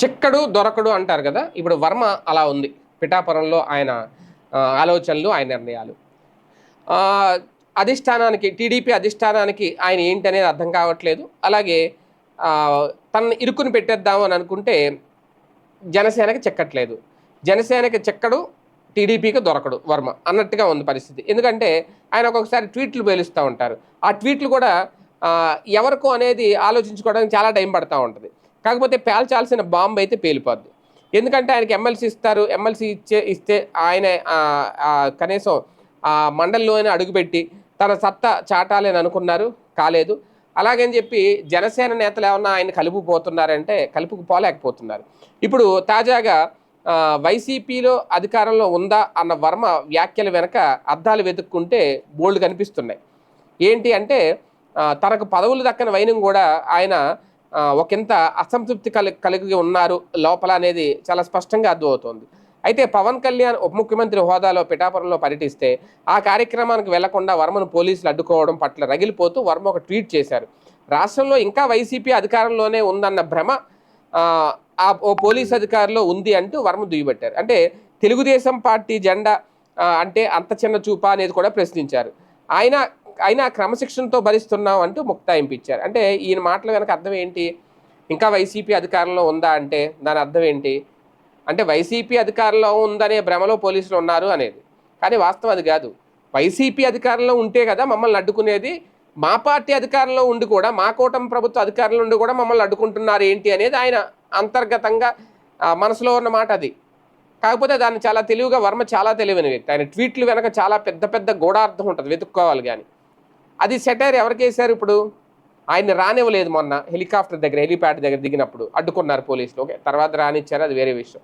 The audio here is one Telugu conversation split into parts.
చిక్కడు దొరకడు అంటారు కదా ఇప్పుడు వర్మ అలా ఉంది. పిఠాపురంలో ఆయన ఆలోచనలు ఆయన నిర్ణయాలు. అధిష్టానానికి టీడీపీ అధిష్టానానికి ఆయన ఏంటి అనేది అర్థం కావట్లేదు. అలాగే తనను ఇరుకుని పెట్టేద్దాము అని అనుకుంటే జనసేనకి చెక్కట్లేదు. జనసేనకి చెక్కడు టీడీపీకి దొరకడు వర్మ అన్నట్టుగా ఉంది పరిస్థితి. ఎందుకంటే ఆయన ఒక్కొక్కసారి ట్వీట్లు పేలుస్తూ ఉంటారు. ఆ ట్వీట్లు కూడా ఎవరికో అనేది ఆలోచించుకోవడానికి చాలా టైం పడుతూ ఉంటుంది. కాకపోతే పేల్చాల్సిన బాంబు అయితే పేలిపోద్ది. ఎందుకంటే ఆయనకి ఎమ్మెల్సీ ఇస్తారు. ఎమ్మెల్సీ ఇచ్చే ఇస్తే ఆయన ఆ, కనీసం ఆ మండలిలోనే అడుగుపెట్టి తన సత్తా చాటాలని అనుకున్నారు. కాలేదు. అలాగని చెప్పి జనసేన నేతలు ఏమన్నా ఆయన కలుపుపోతున్నారంటే కలుపుకుపోలేకపోతున్నారు. ఇప్పుడు తాజాగా వైసీపీలో అధికారంలో ఉందా అన్న వర్మ వ్యాఖ్యల వెనక అర్థాలు వెతుక్కుంటే బోల్డ్ కనిపిస్తున్నాయి. ఏంటి అంటే తనకు పదవులు దక్కని వైనం కూడా ఆయన ఒకంత అసంతృప్తి కలి కలిగి ఉన్నారు లోపల అనేది చాలా స్పష్టంగా అర్థమవుతోంది. అయితే పవన్ కళ్యాణ్ ఉప ముఖ్యమంత్రి హోదాలో పిఠాపురంలో పర్యటిస్తే ఆ కార్యక్రమానికి వెళ్ళకుండా వర్మను పోలీసులు అడ్డుకోవడం పట్ల రగిలిపోతూ వర్మ ఒక ట్వీట్ చేశారు. రాష్ట్రంలో ఇంకా వైసీపీ అధికారంలోనే ఉందన్న భ్రమ ఆ, ఓ పోలీస్ అధికారిలో ఉంది అంటూ వర్మ దుయ్యబట్టారు. అంటే తెలుగుదేశం పార్టీ జెండా అంటే అంత చిన్న చూపా అనేది కూడా ప్రశ్నించారు. ఆయన అయినా క్రమశిక్షణతో భరిస్తున్నాం అంటూ ముక్తాయింపించారు అంటే ఈయన మాటల వెనక అర్థం ఏంటి? ఇంకా వైసీపీ అధికారంలో ఉందా అంటే దాని అర్థం ఏంటి? అంటే వైసీపీ అధికారంలో ఉందనే భ్రమలో పోలీసులు ఉన్నారు అనేది. కానీ వాస్తవం అది కాదు. వైసీపీ అధికారంలో ఉంటే కదా మమ్మల్ని అడ్డుకునేది. మా పార్టీ అధికారంలో ఉండి కూడా మా కూటమి ప్రభుత్వ అధికారంలో ఉండి కూడా మమ్మల్ని అడ్డుకుంటున్నారు ఏంటి అనేది ఆయన అంతర్గతంగా మనసులో ఉన్న మాట అది. కాకపోతే దాన్ని చాలా తెలివిగా వర్మ చాలా తెలివైన వ్యక్తి. ఆయన ట్వీట్లు వెనక చాలా పెద్ద పెద్ద గూఢార్థం ఉంటుంది వెతుక్కోవాలి కానీ అది సెటైర్ ఎవరికి వేశారు ఇప్పుడు? ఆయన రానివ్వలేదు మొన్న హెలికాప్టర్ దగ్గర హెలిప్యాడ్ దగ్గర దిగినప్పుడు అడ్డుకున్నారు పోలీసులు. ఓకే తర్వాత రానిచ్చారు అది వేరే విషయం.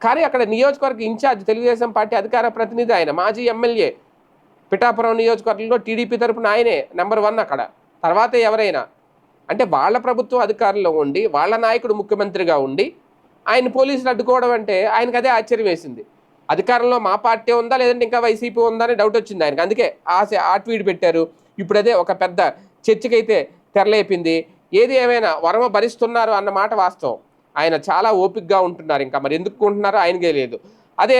కానీ అక్కడ నియోజకవర్గ ఇన్ఛార్జ్ తెలుగుదేశం పార్టీ అధికార ప్రతినిధి ఆయన మాజీ ఎమ్మెల్యే పిఠాపురం నియోజకవర్గంలో టీడీపీ తరపున ఆయనే నెంబర్ వన్ అక్కడ. తర్వాత ఎవరైనా? అంటే వాళ్ళ ప్రభుత్వం అధికారంలో ఉండి వాళ్ళ నాయకుడు ముఖ్యమంత్రిగా ఉండి ఆయన పోలీసులు అడ్డుకోవడం అంటే ఆయనకు అదే ఆశ్చర్యం వేసింది. అధికారంలో మా పార్టీ ఉందా లేదంటే ఇంకా వైసీపీ ఉందా అని డౌట్ వచ్చింది ఆయనకు. అందుకే ఆ ఆ ట్వీట్ పెట్టారు. ఇప్పుడు అదే ఒక పెద్ద చర్చకైతే తెరలేపింది. ఏది ఏమైనా వరమ భరిస్తున్నారు అన్న మాట వాస్తవం. ఆయన చాలా ఓపికగా ఉంటున్నారు ఇంకా. మరి ఎందుకు ఉంటున్నారో ఆయనకే లేదు. అదే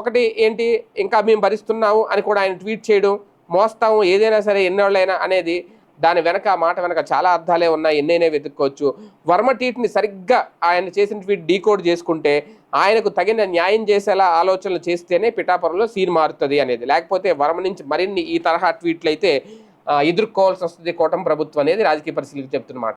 ఒకటి ఏంటి? ఇంకా మేము భరిస్తున్నాము అని కూడా ఆయన ట్వీట్ చేయడం మోస్తాము ఏదైనా సరే ఎన్నోళ్ళైనా అనేది దాని వెనక ఆ మాట వెనక చాలా అర్థాలే ఉన్నాయి. ఎన్నైనా వెతుక్కోవచ్చు. వర్మ ట్వీట్ని సరిగ్గా ఆయన చేసిన ట్వీట్ డీకోడ్ చేసుకుంటే ఆయనకు తగిన న్యాయం చేసేలా ఆలోచనలు చేస్తేనే పిఠాపురంలో సీన్ మారుతుంది అనేది. లేకపోతే వర్మ నుంచి మరిన్ని ఈ తరహా ట్వీట్లు అయితే ఎదుర్కోవాల్సి వస్తుంది కూటమి ప్రభుత్వం అనేది రాజకీయ పరిశీలికి చెప్తున్నమాట